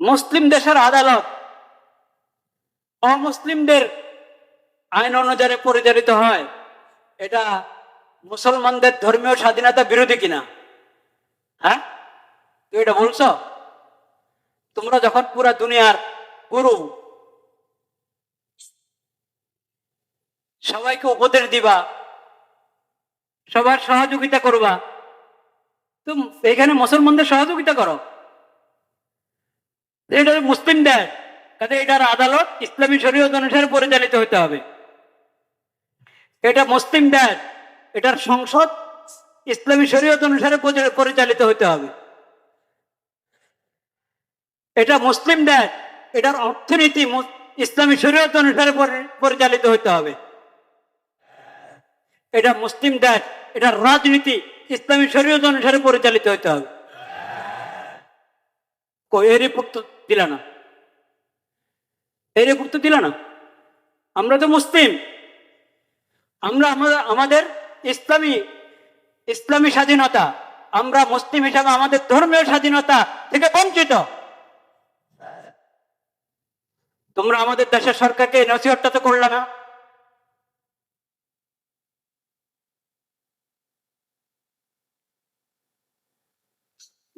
মুসলিম দেশের আদালত অমুসলিমদের আইন অনুযায়ী পরিচালিত হয়, এটা মুসলমানদের ধর্মীয় স্বাধীনতা বিরোধী কিনা? হ্যাঁ? তুই এটা বলছ? তোমরা যখন পুরা দুনিয়ার গুরু, সবাইকে উপদেশ দিবা, সবার সহযোগিতা করবা তুমি এখানে মুসলমানদের সহযোগিতা করো। এটা মুসলিম দেশ কাজে এটার আদালত ইসলামী শরীয়ত অনুসারে পরিচালিত হতে হবে। এটা মুসলিম দেশ এটার সংসদ ইসলামী শরীয়ত অনুসারে পরিচালিত হতে হবে। এটা মুসলিম দেশ এটার অর্থনীতি ইসলামী শরীয়ত অনুসারে পরিচালিত হতে হবে। এটা মুসলিম দেশ এটার রাজনীতি ইসলামী শরীয়ত অনুসারে পরিচালিত হতে হবে। কই এর রিপোর্ট তো দিল না। রিপোর্ট তো দিল না। আমরা তো মুসলিম। আমরা আমাদের ইসলামী ইসলামী স্বাধীনতা, আমরা মুসলিম হিসাবে আমাদের ধর্মীয় স্বাধীনতা থেকে বঞ্চিত। তোমরা আমাদের দেশের সরকারকে নসিহতটা তো করলে না।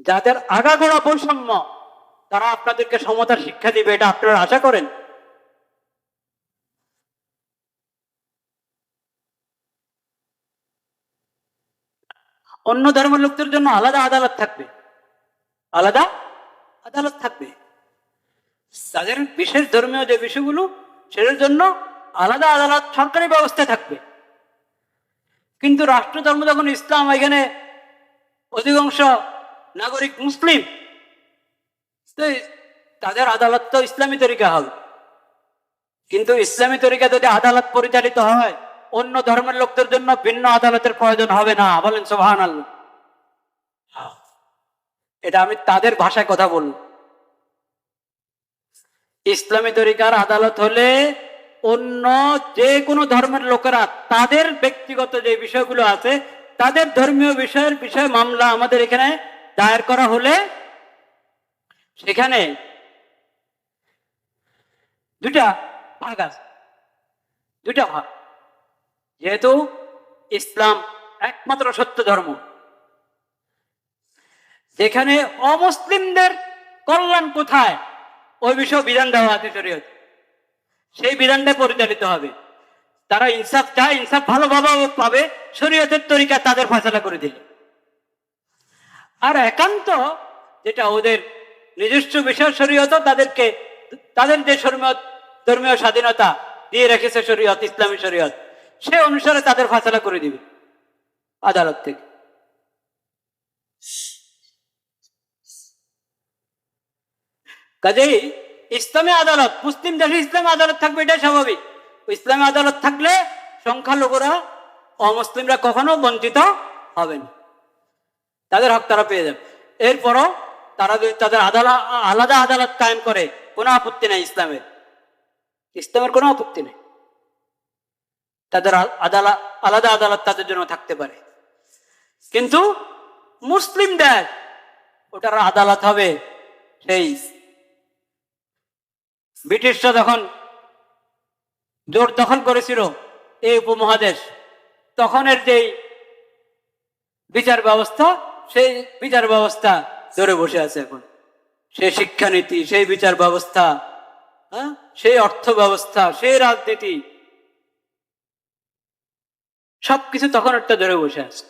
যাদের আগাগোড়া বৈষম্য তারা আপনাদেরকে সমতার শিক্ষা দিবে, এটা আপনারা আশা করেন? অন্য ধর্মের লোকদের জন্য আলাদা আদালত থাকবে। আলাদা আদালত থাকবে। তাদের বিশেষ ধর্মীয় যে বিষয়গুলো, সেটার জন্য আলাদা আদালত, সরকারি ব্যবস্থা থাকবে। কিন্তু রাষ্ট্র ধর্ম যখন ইসলাম, এখানে অধিকাংশ নাগরিক মুসলিম তাদের আদালত তো ইসলামী তরিকা হবে কিন্তু ইসলামী তরিকা যদি আদালত পরিচালিত হয়, অন্য ধর্মের লোকদের জন্য ভিন্ন আদালতের প্রয়োজন হবে না। বলেন সোহান এটা আমি তাদের ভাষায় কথা বলল ইসলামী তরিকার আদালত হলে অন্য যে কোনো ধর্মের লোকেরা, তাদের ব্যক্তিগত যে বিষয়গুলো আছে, তাদের ধর্মীয় বিষয়ের বিষয়ে মামলা আমাদের এখানে দায়ের করা হলে সেখানে দুটা ভাগ আছে। দুটা ভাগ। যেহেতু ইসলাম একমাত্র সত্য ধর্ম, যেখানে অমুসলিমদের কল্যাণ কোথায়? ওই বিষয়ে বিধান দেওয়া আছে শরীয়ত। সেই বিধানটা পরিচালিত হবে। তারা ইনসাফ চায়, ইনসাফ ভালোভাবে পাবে। শরীয়তের তরিকা তাদের ফয়সলা করে দিল। আর একান্ত যেটা ওদের নিজস্ব বিষয় শরীয়ত তাদেরকে, তাদের যে ধর্মীয় স্বাধীনতা দিয়ে রেখেছে শরীয়ত, ইসলামী শরীয়ত, সে অনুসারে তাদের ফয়সলা করে দিবে আদালত থেকে। কাজেই ইসলামী আদালত, মুসলিম দেশে ইসলামী আদালত থাকবে, এটাই স্বাভাবিক। ইসলামী আদালত থাকলে সংখ্যালঘুরা অমুসলিমরা কখনো বঞ্চিত হবে না। তাদের হক তারা পেয়ে যাবে। এরপরও তারা যদি তাদের আদালত আলাদা আদালত কায়েম করে, কোনো আপত্তি নেই ইসলামের। ইসলামের কোনো আপত্তি নেই। তাদের আদালত আলাদা আদালত তাদের জন্য থাকতে পারে। কিন্তু মুসলিম দেশ ওটার আদালত হবে সেই ব্রিটিশরা যখন জোর দখল করেছিল এই উপমহাদেশ, তখনের যেই বিচার ব্যবস্থা, সেই বিচার ব্যবস্থা ধরে বসে আছে এখন। সেই শিক্ষানীতি, সেই বিচার ব্যবস্থা হ্যাঁ? সেই অর্থ ব্যবস্থা, সেই রাজনীতি। সবকিছু তখন একটা ধরে বসে আছে।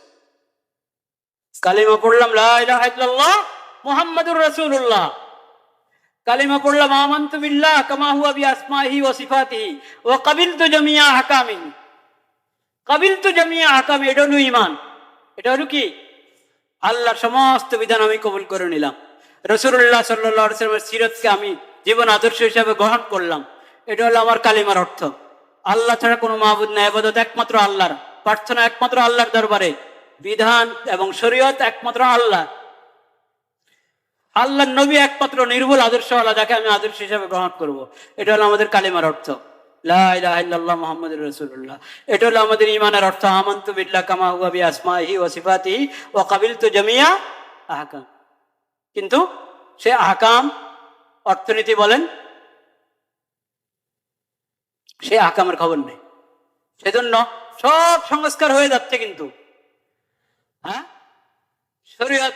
কালিমা পড়লাম লাহ মোহাম্মদুর রাসূলুল্লাহ। কালিমা পড়লাম, আমান্তু বিল্লাহ কামা হুয়া বি আসমাহি ওয়া সিফাতিহি ওয়া কাবিলতু জামিয়া আহকামিহি। কাবিলতু জামিয়া আহকামি, এটা হলো ঈমান। এটা হলো কি? আল্লাহর সমস্ত বিধান আমি কবুল করে নিলাম। রসুল্লাহ সাল্লাহ সাল্লামের সিরতকে আমি জীবন আদর্শ হিসাবে গ্রহণ করলাম। এটা হলো আমার কালিমার অর্থ। আল্লাহ ছাড়া কোনো মাহবুদ নাই, আবাদত একমাত্র আল্লাহর। প্রার্থনা একমাত্র আল্লাহর দরবারে। বিধান এবং শরীয়ত একমাত্র আল্লাহ আল্লাহ নবী একমাত্র নির্ভুল আদর্শ আল্লাহ যাকে আমি আদর্শ হিসাবে গ্রহণ করব। এটা হলো আমাদের কালিমার অর্থ। কিন্তু সে আহকাম অর্থনীতি বলেন, সে আকামের খবর নেই। সেজন্য সব সংস্কার হয়ে যাচ্ছে কিন্তু। হ্যাঁ? শরীয়ত,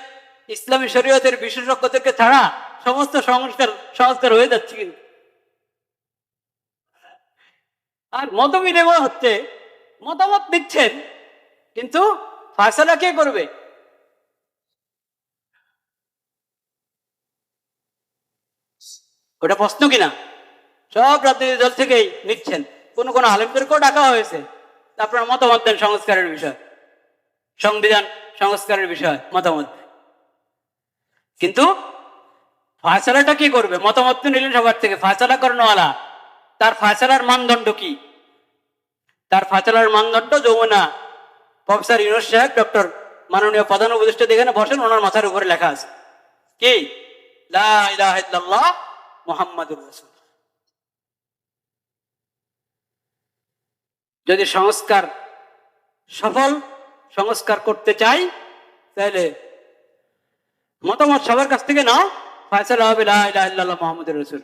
ইসলামী শরীয়তের বিশেষজ্ঞদেরকে ছাড়া সমস্ত সংস্কার সংস্কার হয়ে যাচ্ছে কিন্তু। আর মত বিনিময় হচ্ছে, মতামত দিচ্ছেন, কিন্তু ফায়সালা কে করবে? ওটা প্রশ্ন কিনা? সব রাজনৈতিক দল থেকেই নিচ্ছেন। কোন কোন আলেমদেরকেও ডাকা হয়েছে। আপনার মতামত দেন সংস্কারের বিষয়। সংবিধান সংস্কারের বিষয়, মতামত। কিন্তু ফায়সালাটা কি করবে? মতামত তো নিলেন সবার থেকে। ফায়সালা করানোওয়ালা তার ফায়সালার মানদণ্ড কি? তার ফায়সালার মানদণ্ড যমুনা প্রফেসর ইউনুস সাহেব, ডক্টর মাননীয় প্রধান উপদেষ্টা যেখানে বসেন, ওনার মাথার উপরে লেখা আছে। কি? লা ইলাহা ইল্লাল্লাহ মুহাম্মাদুর যদি সংস্কার সফল সংস্কার করতে চাই, তাহলে মতামত সবার কাছ থেকে নাও। ফয়সালা হবে মুহাম্মাদুর রাসূল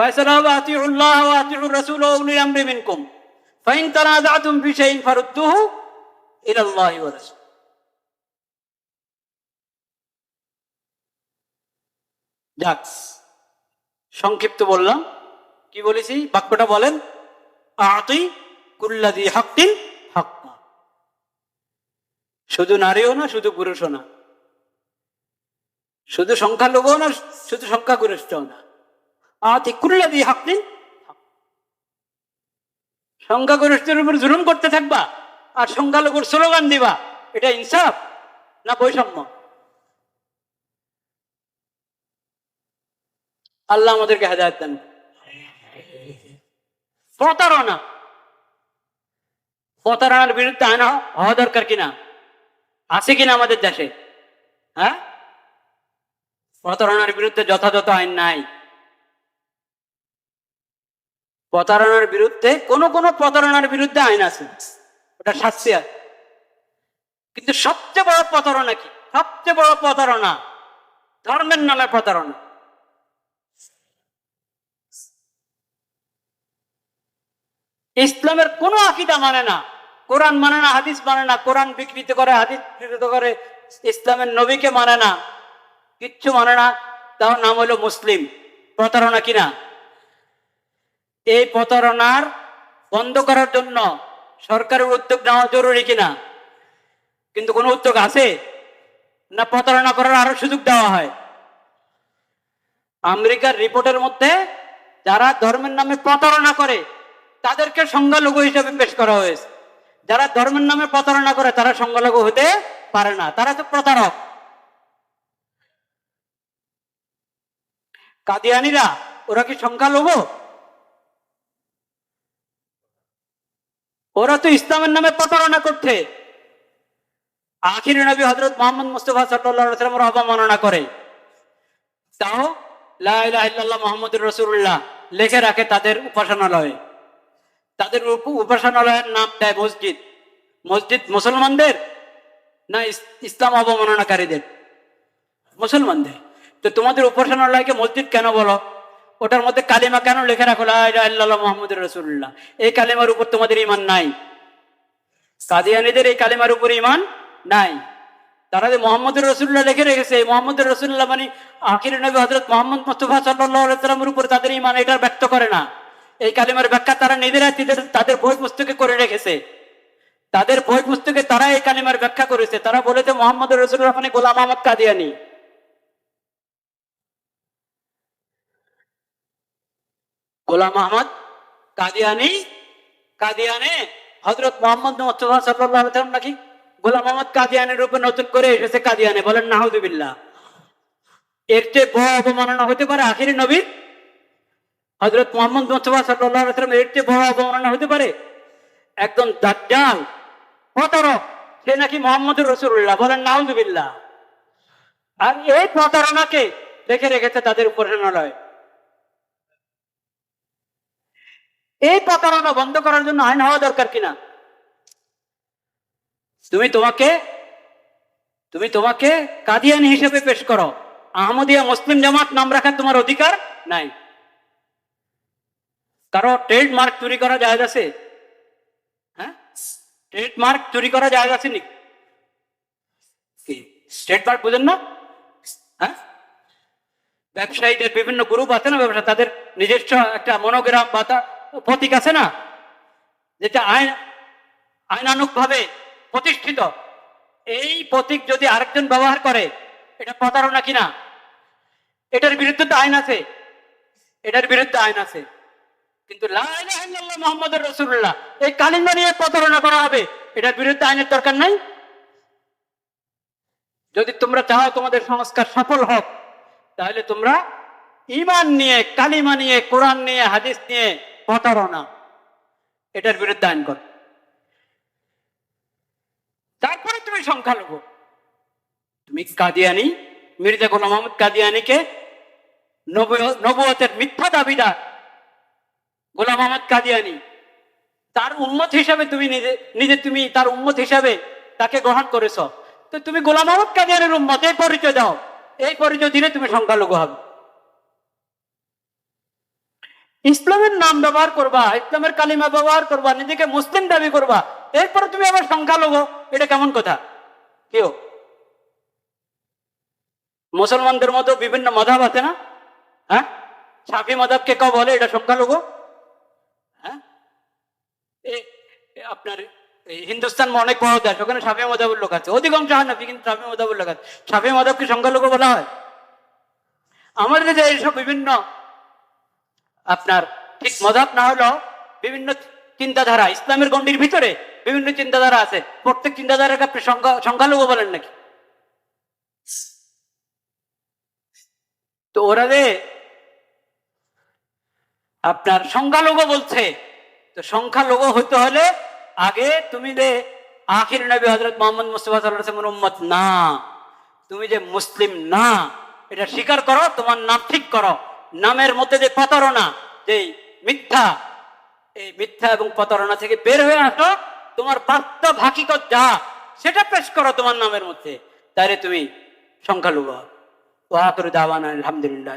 ওয়া আতিউর রাসূল ওয়া উলিল আমরি মিনকুম ফাইন তানাযাতুম ফি শাইইন ফারুদ্দুহু ইলা আল্লাহি ওয়া রাসূল যাক সংক্ষিপ্ত বললাম। কি বলেছি? বাক্যটা বলেন। আতি কুল্লাদি হাক্কিন হাক্কা। শুধু নারীও না, শুধু পুরুষও না। শুধু সংখ্যালঘুও না, শুধু সংখ্যাগরিষ্ঠও না। আতি কুল্লাদি হাক্কিন। সংখ্যাগরিষ্ঠের উপর জুলুম করতে থাকবা আর সংখ্যালঘুর স্লোগান দিবা, এটা ইনসাফ না বৈষম্য? আল্লাহ আমাদেরকে হেদায়ত দেন। প্রতারণা। প্রতারণার বিরুদ্ধে আইন হওয়া দরকার কিনা? আছে কিনা আমাদের দেশে? হ্যাঁ? প্রতারণার বিরুদ্ধে যথাযথ আইন নাই। প্রতারণার বিরুদ্ধে, কোন কোন প্রতারণার বিরুদ্ধে আইন আছে। ওটা শাস্তি আছে। কিন্তু সবচেয়ে বড় প্রতারণা কি? সবচেয়ে বড় প্রতারণা ধর্মের নামে প্রতারণা। ইসলামের কোনো আকিদা মানে না। কোরআন মানে না, হাদিস মানে না। কোরআন বিকৃত করে, হাদিস বিকৃত করে, ইসলামের নবীকে মানে না। কিচ্ছু মানে না। তার নাম হলো মুসলিম। প্রতারণা কিনা এই প্রতারণার বন্ধ করার জন্য সরকারের উদ্যোগ নেওয়া জরুরি কিনা? কিন্তু কোনো উদ্যোগ আছে? না প্রতারণা করার আরও সুযোগ দেওয়া হয়? আমেরিকার রিপোর্টের মধ্যে যারা ধর্মের নামে প্রতারণা করে, তাদেরকে সংখ্যালঘু হিসেবে পেশ করা হয়েছে। যারা ধর্মের নামে প্রতারণা করে, তারা সংখ্যালঘু হতে পারে না। তারা তো প্রতারক। কাদিয়ানিরা, ওরা কি সংখ্যালঘু? ওরা তো ইসলামের নামে প্রতারণা করছে। আখির নবী হজরত মোহাম্মদ মুস্তফা সাল্লামের অবমাননা করে। তাও লাহ মোহাম্মদুর রসুল্লাহ লেখে রাখে তাদের উপাসনালয়ে। তাদের উপ- উপাসনালয়ের নাম দেয় মসজিদ। মসজিদ মুসলমানদের না ইসলাম অবমাননাকারীদের? মুসলমানদের। তো তোমাদের উপাসনালয়কে মসজিদ কেন বলো? ওটার মধ্যে কালিমা কেন লিখে রাখো? আল্লাহ মোহাম্মদ রসুল্লাহ এই কালিমার উপর তোমাদের ইমান নাই। কাদিয়ানিদের এই কালিমার উপর ইমান নাই। তারা যে মোহাম্মদ রসুল্লাহ লিখে রেখেছে মোহাম্মদ রসুল্লাহ মানে আখির নবী হজরত মোহাম্মদ মুস্তফা সাল্লামের উপর তাদের ইমান এটা ব্যক্ত করে না। এই কালিমার ব্যাখ্যা তারা নিজেরা তাদের বই পুস্তকে করে রেখেছে। তাদের বই পুস্তকে তারা এই কালিমার ব্যাখ্যা করেছে। তারা বলেছে মোহাম্মদ রসুল্লাহ মানে গোলাম আহমদ কাদিয়ানি। গোলাম আহমদ, কাদিয়ানি, কাদিয়ানে হজরত মোহাম্মদ সাল্লাম নাকি? গোলাম আহমদ কাদিয়ানের উপর নতুন করে এসেছে কাদিয়ানে, বলেন নাহুদুবিল্লাহ এর চেয়ে বড় অবমাননা হতে পারে আখিরি নবীর হজরত মোহাম্মদ মুস্তফা সাল্লাম এর চেয়ে বড় অবমাননা হতে পারে? একদম দাজ্জাল, প্রতারক, সে নাকি মোহাম্মদুর রসুল্লাহ বলেন নাহুদুবিল্লাহ আর এই প্রতারণাকে রেখে রেখেছে তাদের উপাসনালয় এই প্রতারণা বন্ধ করার জন্য আইন হওয়া দরকার কিনা? তুমি তোমাকে তুমি তোমাকে কাদিয়ানি হিসেবে পেশ করো। আহমদিয়া মুসলিম জামাত নাম রাখার তোমার অধিকার নাই। কারও ট্রেডমার্ক চুরি করা যায় আছে? হ্যাঁ? ট্রেডমার্ক চুরি করা যায় আছে নি? কি? ট্রেডমার্ক বুঝেন না? হ্যাঁ? ব্যবসায়ীদের বিভিন্ন গ্রুপ আছে না ব্যবসা? তাদের নিজস্ব একটা মনোগ্রাম বা প্রতীক আছে না? যেটা আইন আইনানুক ভাবে প্রতিষ্ঠিত। এই প্রতীক যদি আরেকজন ব্যবহার করে, এটা প্রতারণা কিনা? এটার বিরুদ্ধে তো আইন আছে। এটার বিরুদ্ধে আইন আছে। কিন্তু মোহাম্মদ রসুল্লাহ এই কালিমা নিয়ে প্রতারণা করা হবে। এটার বিরুদ্ধে আইনের দরকার নাই? যদি তোমরা চাও তোমাদের সংস্কার সফল হোক, তাহলে তোমরা ইমান নিয়ে, কালিমা নিয়ে, কোরআন নিয়ে, হাদিস নিয়ে প্রতারণা। এটার বিরুদ্ধে আইন কর তারপরে তুমি সংখ্যালঘু। তুমি কাদিয়ানি, মির্জা গোলাম মোহাম্মদ কাদিয়ানিকে নবু- নবুয়তের মিথ্যা দাবিদার গোলাম মোহাম্মদ কাদিয়ানি। তার উন্মত হিসাবে তুমি নিজে নিজে তুমি তার উন্মত হিসাবে তাকে গ্রহণ করেছ। তো তুমি গোলাম মোহাম্মদ কাদিয়ানের উন্মত এই পরিচয় দাও। এই পরিচয় দিলে তুমি সংখ্যালঘু হবে। ইসলামের নাম ব্যবহার করবা, ইসলামের কালিমা ব্যবহার করবা, নিজেকে মুসলিম দাবি করবা, এরপরে তুমি আবার সংখ্যালঘু, এটা কেমন কথা? কেউ? মুসলমানদের মতো বিভিন্ন মধাব আছে না? হ্যাঁ? সাফি মধাবকে কেউ বলে এটা সংখ্যালঘু? হ্যাঁ? আপনার হিন্দুস্তান অনেক বড় দেশ, ওখানে সাফি মধাবের লোক আছে। অধিকাংশ হয় না কিন্তু সাফি মধাবের লোক আছে। সাফি মধাবকে সংখ্যালঘু বলা হয়। আমাদের যে এইসব বিভিন্ন আপনার ঠিক মজাব না হলেও বিভিন্ন চিন্তাধারা, ইসলামের গণ্ডির ভিতরে বিভিন্ন চিন্তাধারা আছে। প্রত্যেক চিন্তাধারাকে আপনি সংখ্যালঘু বলেন নাকি? তো ওরা যে আপনার সংখ্যালঘু বলছে, তো সংখ্যালঘু হতে হলে আগে তুমি যে আখির নবী হজরত মোহাম্মদ মুস্তফা উম্মত না, তুমি যে মুসলিম না, এটা স্বীকার করো, তোমার নাম ঠিক করো। নামের মধ্যে যে প্রতারণা, যে মিথ্যা, এই মিথ্যা এবং প্রতারণা থেকে বের হয়ে আসো, তোমার বাস্তব হাকিকত যা, সেটা পেশ করো তোমার নামের মধ্যে তাহলে তুমি সংখ্যালঘু হও। দাওয়ান আখিরু দাওয়ানা আলহামদুলিল্লাহ